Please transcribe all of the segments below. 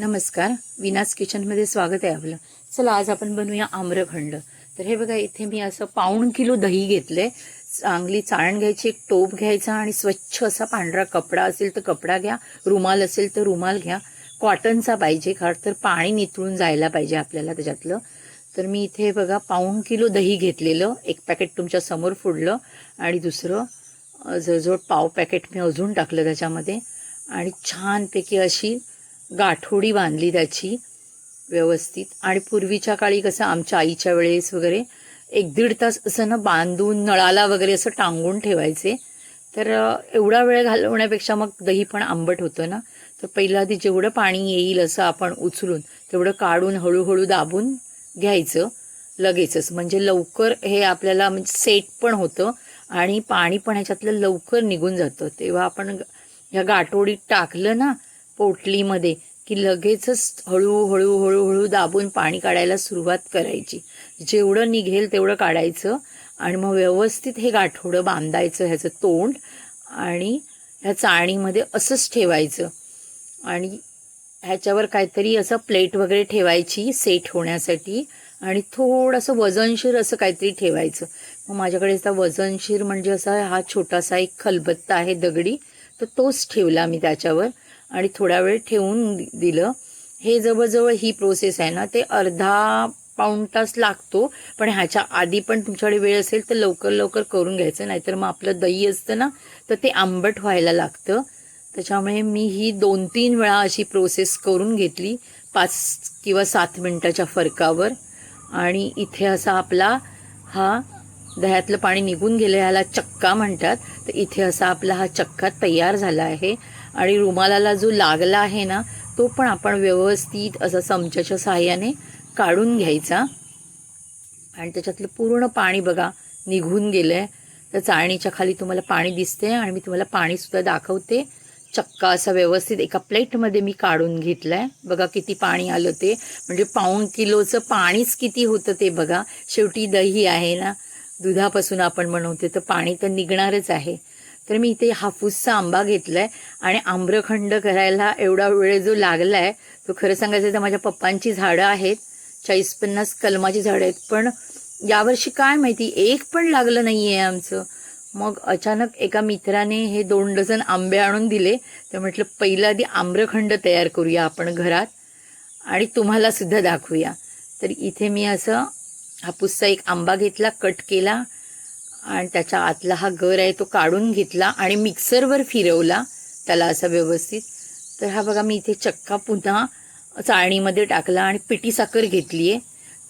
नमस्कार. विनास किचनमध्ये स्वागत आहे आपलं. चला आज आपण बनवूया आम्रखंड. तर हे बघा इथे मी असं पाऊण किलो दही घेतलंय. चांगली चाळण घ्यायची एक टोप घ्यायचा आणि स्वच्छ असा पांढरा कपडा असेल तर कपडा घ्या. रुमाल असेल तर रुमाल घ्या. कॉटनचा पाहिजे खर तर पाणी निथळून जायला पाहिजे आपल्याला त्याच्यातलं. तर मी इथे बघा पाऊण किलो दही घेतलेलं. एक पॅकेट तुमच्यासमोर फोडलं. आणि दुसरं जवळजवळ पाव पॅकेट मी अजून टाकलं त्याच्यामध्ये. आणि छानपैकी अशी गाठोडी बांधली त्याची व्यवस्थित. आणि पूर्वीच्या काळी कसं आमच्या आईच्या वेळेस वगैरे एक दीड तास असं ना बांधून नळाला वगैरे असं टांगून ठेवायचे. तर एवढा वेळ घालवण्यापेक्षा मग दही पण आंबट होतं ना. तर पहिल्या आधी जेवढं पाणी येईल असं आपण उचलून तेवढं काढून हळूहळू दाबून घ्यायचं लगेचच. म्हणजे लवकर हे आपल्याला म्हणजे सेट पण होतं आणि पाणी पण ह्याच्यातलं लवकर निघून जातं. तेव्हा आपण ह्या गाठोडीत टाकलं ना पोटलीमध्ये की लगेचच हळूहळू हळूहळू दाबून पाणी काढायला सुरुवात करायची. जेवढं निघेल तेवढं काढायचं आणि मग व्यवस्थित हे गाठोडं बांधायचं ह्याचं तोंड आणि ह्या चाळणीमध्ये असंच ठेवायचं. आणि ह्याच्यावर काहीतरी असं प्लेट वगैरे ठेवायची सेट होण्यासाठी आणि थोडंसं वजनशीर असं काहीतरी ठेवायचं. मग माझ्याकडे असा वजनशीर म्हणजे असा हा छोटासा एक खलबत्ता आहे दगडी तर तोच ठेवला मी त्याच्यावर. आणि थोडा वेळ ठेवून दिलं. हे जवळजवळ ही प्रोसेस आहे ना ते अर्धा पाऊण तास लागतो पण ह्याच्या आधी पण तुमच्याकडे वेळ असेल तर लवकर लवकर करून घ्यायचं नाहीतर मग आपलं दही असतं ना तर ते आंबट व्हायला लागतं. त्याच्यामुळे मी ही दोन तीन वेळा अशी प्रोसेस करून घेतली पाच किंवा सात मिनटाच्या फरकावर. आणि इथे असा आपला हा दह्यातलं पाणी निघून गेलं ह्याला चक्का म्हणतात. तर इथे असा आपला हा चक्का तयार झाला आहे. आणि रुमालाला जो लागला आहे ना तो पण आपण व्यवस्थित असा चमच्याच्या सहाय्याने काढून घ्यायचा. आणि त्याच्यातलं पूर्ण पाणी बघा निघून गेलं आहे तर चाळणीच्या खाली तुम्हाला पाणी दिसते आणि मी तुम्हाला पाणीसुद्धा दाखवते. चक्का असा व्यवस्थित एका प्लेटमध्ये मी काढून घेतलं आहे बघा किती पाणी आलं ते. म्हणजे पाऊण किलोचं पाणीच किती होतं ते बघा. शेवटी दही आहे ना दुधापासून आपण बनवते तर पाणी तर निघणारच आहे. तर मी इथे हापूसचा आंबा घेतलाय आणि आम्रखंड करायला एवढा वेळ जो लागलाय तो खरं सांगायचं तर माझ्या पप्पांची झाडं आहेत चाळीस पन्नास कलमाची झाडं आहेत पण यावर्षी काय माहिती एक पण लागलं नाही आहे आमचं. मग अचानक एका मित्राने हे दोन डझन आंबे आणून दिले तर म्हटलं पहिलं आधी आम्रखंड तयार करूया आपण घरात आणि तुम्हाला सुद्धा दाखवूया. तर इथे मी असं हापूसचा एक आंबा घेतला कट केला आणि त्याच्या आतला हा गर आहे तो काढून घेतला आणि मिक्सरवर फिरवला त्याला असा व्यवस्थित. तर हा बघा मी इथे चक्का पुन्हा चाळणीमध्ये टाकला आणि पिठी साखर घेतली आहे.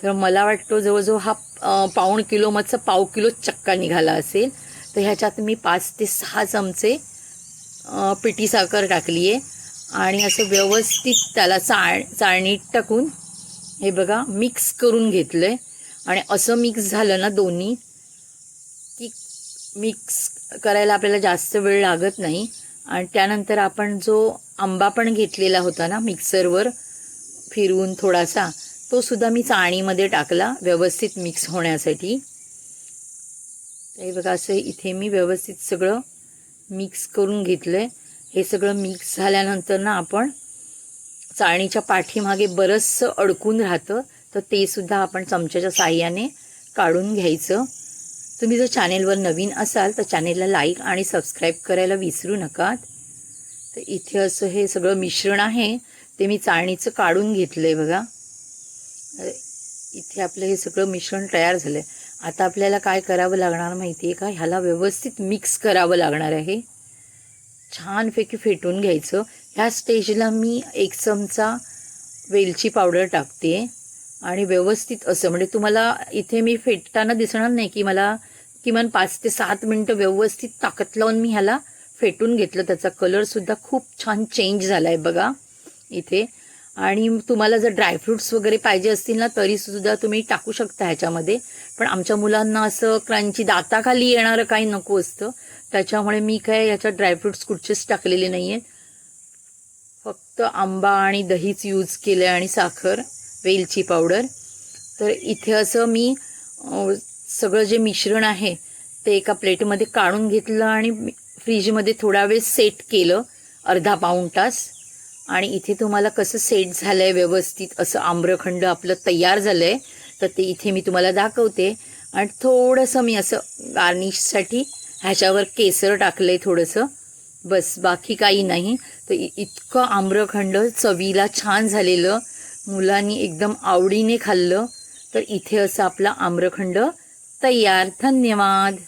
तर मला वाटतो जवळजवळ हा पाऊण किलो मधचा पाव किलो चक्का निघाला असेल. तर ह्याच्यात मी पाच ते सहा चमचे पिटी पिठी साखर टाकली आहे. आणि असं व्यवस्थित त्याला चाळ चाळणीत टाकून हे बघा मिक्स करून घेतलं आहे आणि असं मिक्स झालं ना दोन्ही की मिक्स करायला आपल्याला जास्त वेळ लागत नाही. आणि त्यानंतर आपण जो आंबा पण घेतलेला होता ना मिक्सरवर फिरवून थोडासा तो सुद्धा मी चाळणीमध्ये टाकला व्यवस्थित मिक्स होण्यासाठी. हे बघा असं इथे मी व्यवस्थित सगळं मिक्स करून घेतलं आहे हे सगळं मिक्स झाल्यानंतर ना आपण चाळणीच्या पाठीमागे बरंचसं अडकून राहतं तर ते सुद्धा आपण चमच्याच्या साह्याने काढून घ्यायचं. तुम्ही जर चॅनेलवर नवीन असाल तर चॅनेलला लाईक आणि सबस्क्राईब करायला विसरू नका तर इथे असं हे सगळं मिश्रण आहे. ते मी चाळणीचं काढून घेतलं आहे बघा इथे आपलं हे सगळं मिश्रण तयार झालं आहे आता आपल्याला काय करावं लागणार माहिती आहे का? ह्याला व्यवस्थित मिक्स करावं लागणार आहे. छानपैकी फेटून घ्यायचं. ह्या स्टेजला मी एक चमचा वेलची पावडर टाकते. आणि व्यवस्थित असं म्हणजे तुम्हाला इथे मी फेटताना दिसणार नाही की मला किमान पाच ते सात मिनटं व्यवस्थित ताकद लावून मी ह्याला फेटून घेतलं. त्याचा कलरसुद्धा खूप छान चेंज झाला आहे बघा इथे. आणि तुम्हाला जर ड्रायफ्रुट्स वगैरे पाहिजे असतील ना तरी सुद्धा तुम्ही टाकू शकता ह्याच्यामध्ये. पण आमच्या मुलांना असं क्रांची दाताखाली येणारं काही नको असतं. त्याच्यामुळे मी काय याच्यात ड्रायफ्रुट्स कुठचेच टाकलेले नाही आहेत फक्त आंबा आणि दहीच यूज केलं आहे आणि साखर वेलची पावडर तर इथे असं मी सगळं जे मिश्रण आहे ते एका प्लेटमध्ये काढून घेतलं आणि फ्रीजमध्ये थोडा वेळ सेट केलं अर्धा पाऊण तास. आणि इथे तुम्हाला कसं सेट झालं आहे व्यवस्थित असं आम्रखंड आपलं तयार झालं आहे तर ते इथे मी तुम्हाला दाखवते. आणि थोडंसं मी असं गार्निशसाठी ह्याच्यावर केसर टाकलं आहे थोडंसं. बस बाकी काही नाही. तर इ- इतकं आम्रखंड चवीला छान झालेलं. मुलांनी एकदम आवडीने खाल्लं. तर इथे असं आपला आम्रखंड तयार धन्यवाद.